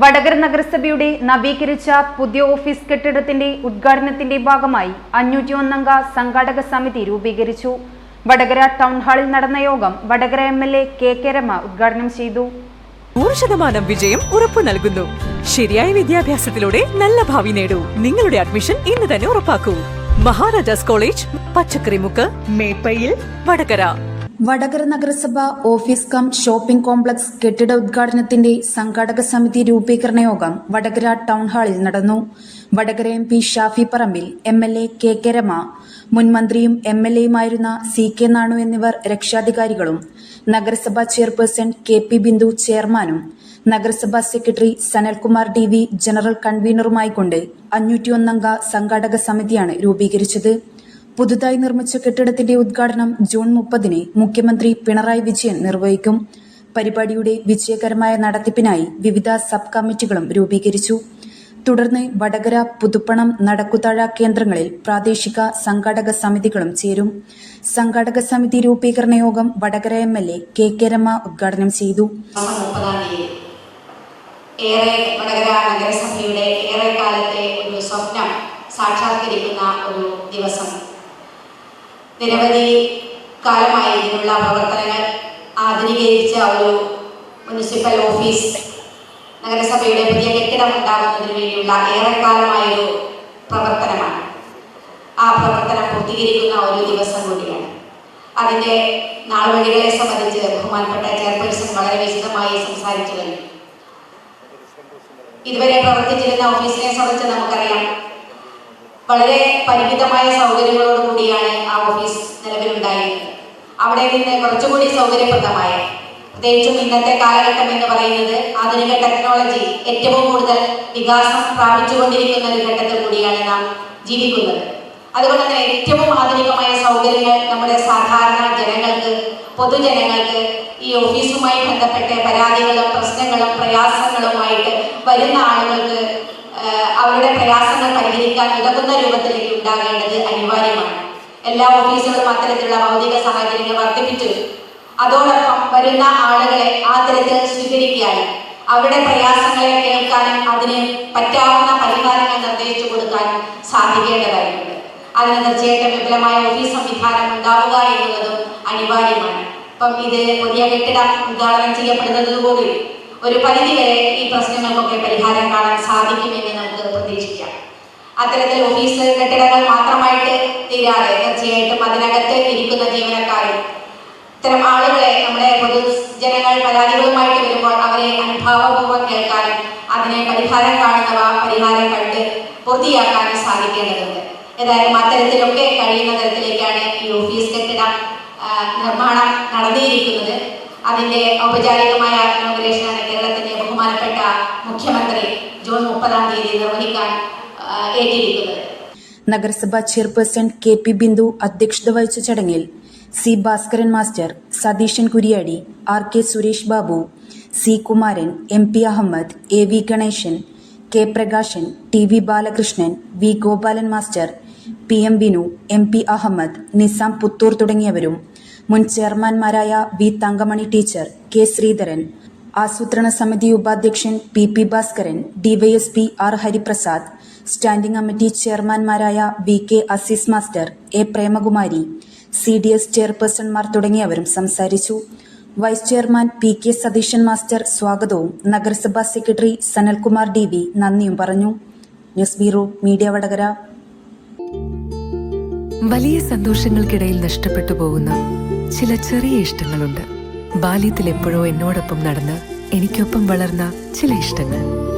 വടകര നഗരസഭയുടെ നവീകരിച്ച പുതിയ ഓഫീസ് കെട്ടിടത്തിന്റെ ഉദ്ഘാടനത്തിന്റെ ഭാഗമായി അഞ്ഞൂറ്റി ഒന്നംഗ സംഘാടക സമിതി രൂപീകരിച്ചു. വടകര ടൗൺ ഹാളിൽ നടന്ന യോഗം Vadakara M L A K K Rama ഉദ്ഘാടനം ചെയ്തു. നൂറ് ശതമാനം വിജയം ഉറപ്പു നൽകുന്നു. ശരിയായ വിദ്യാഭ്യാസത്തിലൂടെ നല്ല ഭാവി നേടൂ. നിങ്ങളുടെ അഡ്മിഷൻ ഇന്ന് തന്നെ ഉറപ്പാക്കൂ. മഹാരാജാസ് കോളേജ് പച്ചക്കറിമുക്ക് മേപ്പയിൽ വടകര. വടകര നഗരസഭ ഓഫീസ് കം ഷോപ്പിംഗ് കോംപ്ലക്സ് കെട്ടിട ഉദ്ഘാടനത്തിന്റെ സംഘാടക സമിതി രൂപീകരണ യോഗം വടകര ടൗൺ ഹാളിൽ നടന്നു. Vadakara M P Shafi Parambil M L A K K Rama മുൻമന്ത്രിയും M L എയുമായിരുന്ന സി കെ നാണു എന്നിവർ രക്ഷാധികാരികളും നഗരസഭാ ചെയർപേഴ്സൺ കെ പി ബിന്ദു ചെയർമാനും നഗരസഭാ secretary Sanalkumar T V general കൺവീനറുമായിക്കൊണ്ട് അഞ്ഞൂറ്റിയൊന്നംഗ സംഘാടക സമിതിയാണ് രൂപീകരിച്ചത്. പുതുതായി നിർമ്മിച്ച കെട്ടിടത്തിന്റെ ഉദ്ഘാടനം ജൂൺ മുപ്പതിന് മുഖ്യമന്ത്രി പിണറായി വിജയൻ നിർവഹിക്കും. പരിപാടിയുടെ വിജയകരമായ നടത്തിപ്പിനായി വിവിധ സബ് കമ്മിറ്റികളും രൂപീകരിച്ചു. തുടർന്ന് വടകര പുതുപ്പണം നടക്കുതാഴ കേന്ദ്രങ്ങളിൽ പ്രാദേശിക സംഘാടക സമിതികളും ചേരും. സംഘാടക സമിതി രൂപീകരണ യോഗം Vadakara M L A K K Rama ഉദ്ഘാടനം ചെയ്തു. ഏറെ വടകര നഗരസഭയുടെ ഏറെ കാലത്തെ ഒരു സ്വപ്നം സാക്ഷാത്കരിക്കുന്ന ഒരു ദിവസം. നിരവധി കാലമായി ഇതിനുള്ള പ്രവർത്തനങ്ങൾ ആധുനീകരിച്ച ഒരു മുനിസിപ്പൽ ഓഫീസ് നഗരസഭയുടെ പുതിയ കെട്ടിടം ഉണ്ടാകുന്നതിന് വേണ്ടിയുള്ള ഏറെക്കാലമായൊരു പ്രവർത്തനമാണ്. ആ പ്രവർത്തനം പൂർത്തീകരിക്കുന്ന ഒരു ദിവസം കൂടിയാണ്. അതിന്റെ നാളുവഴികളെ സംബന്ധിച്ച് ബഹുമാനപ്പെട്ട ചെയർപേഴ്സൺ വളരെ വിശദമായി സംസാരിച്ചു കഴിഞ്ഞു ഇതുവരെ പ്രവർത്തിച്ചിരുന്ന ഓഫീസിനെ സംബന്ധിച്ച് നമുക്കറിയാം. വളരെ പരിമിതമായ സൗകര്യങ്ങളോട് കൂടിയാണ് ആ അവിടെ നിന്ന് കുറച്ചുകൂടി സൗകര്യപ്രദമായ. പ്രത്യേകിച്ചും ഇന്നത്തെ കാലഘട്ടം എന്ന് പറയുന്നത് ആധുനിക ടെക്നോളജി ഏറ്റവും കൂടുതൽ വികാസം പ്രാപിച്ചുകൊണ്ടിരിക്കുന്ന ഒരു ഘട്ടത്തിൽ കൂടിയാണ് നാം ജീവിക്കുന്നത്. അതുകൊണ്ട് തന്നെ ഏറ്റവും ആധുനികമായ സൗകര്യങ്ങൾ നമ്മുടെ സാധാരണ ജനങ്ങൾക്ക് പൊതുജനങ്ങൾക്ക് ഈ ഓഫീസുമായി ബന്ധപ്പെട്ട പരാതികളും പ്രശ്നങ്ങളും പ്രയാസങ്ങളുമായിട്ട് വരുന്ന ആളുകൾക്ക് അവരുടെ പ്രയാസങ്ങൾ പരിഹരിക്കാൻ ഉതകുന്ന രൂപത്തിലേക്ക് ഉണ്ടാകേണ്ടത് അനിവാര്യമാണ്. എല്ലാ ഓഫീസുകളും അത്തരത്തിലുള്ള ഭൗതിക സാഹചര്യങ്ങൾ വർദ്ധിപ്പിച്ചു. അതോടൊപ്പം വരുന്ന ആളുകളെ ആ തരത്തിൽ സ്വീകരിക്കുകയാണ്. അവരുടെ പ്രയാസങ്ങളെ കേൾക്കാനും അതിന് പറ്റാവുന്ന പരിഹാരങ്ങൾ നിർദ്ദേശിച്ചു കൊടുക്കാനും സാധിക്കേണ്ടതായിട്ടുണ്ട്. അതിന് തീർച്ചയായിട്ടും വിപുലമായ ഓഫീസ് സംവിധാനം ഉണ്ടാവുക എന്നുള്ളതും അനിവാര്യമാണ്. ഇപ്പം ഇത് പുതിയ കെട്ടിടം ഉദ്ഘാടനം ചെയ്യപ്പെടുന്നതോടുകൂടി ഒരു പരിധിവരെ ഈ പ്രശ്നങ്ങൾക്കൊക്കെ പരിഹാരം കാണാൻ സാധിക്കുമെന്ന് നമുക്ക് പ്രതീക്ഷിക്കാം. അത്തരത്തിൽ ഓഫീസ് കെട്ടിടങ്ങൾ മാത്രമായിട്ട് തീരാതെ തീർച്ചയായിട്ടും അതിനകത്ത് ഇരിക്കുന്ന ജീവനക്കാരും ഇത്തരം ആളുകളെ നമ്മുടെ പൊതുജനങ്ങൾ പരാതികളുമായിട്ട് വരുമ്പോൾ അവരെ അനുഭാവപൂർവം കേൾക്കാനും അതിനെ പരിഹാരം കാണുന്നവ പരിഹാരം കണ്ട് പൂർത്തിയാക്കാനും സാധിക്കേണ്ടതുണ്ട്. ഏതായാലും അത്തരത്തിലൊക്കെ കഴിയുന്ന തരത്തിലേക്കാണ് ഈ ഓഫീസ് കെട്ടിടം നിർമ്മാണം നടന്നിരിക്കുന്നത്. അതിന്റെ ഔപചാരികമായ ഇനോഗ്രേഷനാണ് കേരളത്തിന്റെ ബഹുമാനപ്പെട്ട മുഖ്യമന്ത്രി ജൂൺ മുപ്പതാം തീയതി നിർവഹിക്കാൻ ഏറ്റിരിക്കുന്നത്. നഗരസഭാ ചെയർപേഴ്സൺ കെ പി ബിന്ദു അധ്യക്ഷത വഹിച്ച ചടങ്ങിൽ C Bhaskaran master Satheesan Kuriyadi R K Suresh Babu C Kumaran M P Ahammed A V Ganesan K Prakashan T V Balakrishnan V Gopalan master P M Binu M P Ahammed Nisam Puthur തുടങ്ങിയവരും മുൻ ചെയർമാൻമാരായ V Thankamani teacher K Sreedharan ആസൂത്രണ സമിതി ഉപാധ്യക്ഷൻ P P Bhaskaran DYSP R Hariprasad standing committee ചെയർമാൻമാരായ V K Azeez master A Premakumari C D S ചെയർപേഴ്സൺമാർ തുടങ്ങിയവരും സംസാരിച്ചു. Vice chairman P K Satheesan master സ്വാഗതവും നഗരസഭാ secretary Sanalkumar D V നന്ദിയും പറഞ്ഞു. News bureau media Vadakara. വലിയ സന്തോഷങ്ങൾക്കിടയിൽ നഷ്ടപ്പെട്ടു പോകുന്ന ചില ചെറിയ ഇഷ്ടങ്ങളുണ്ട്. ബാല്യത്തിൽ എപ്പോഴോ എന്നോടൊപ്പം നടന്ന് എനിക്കൊപ്പം വളർന്ന ചില ഇഷ്ടങ്ങൾ.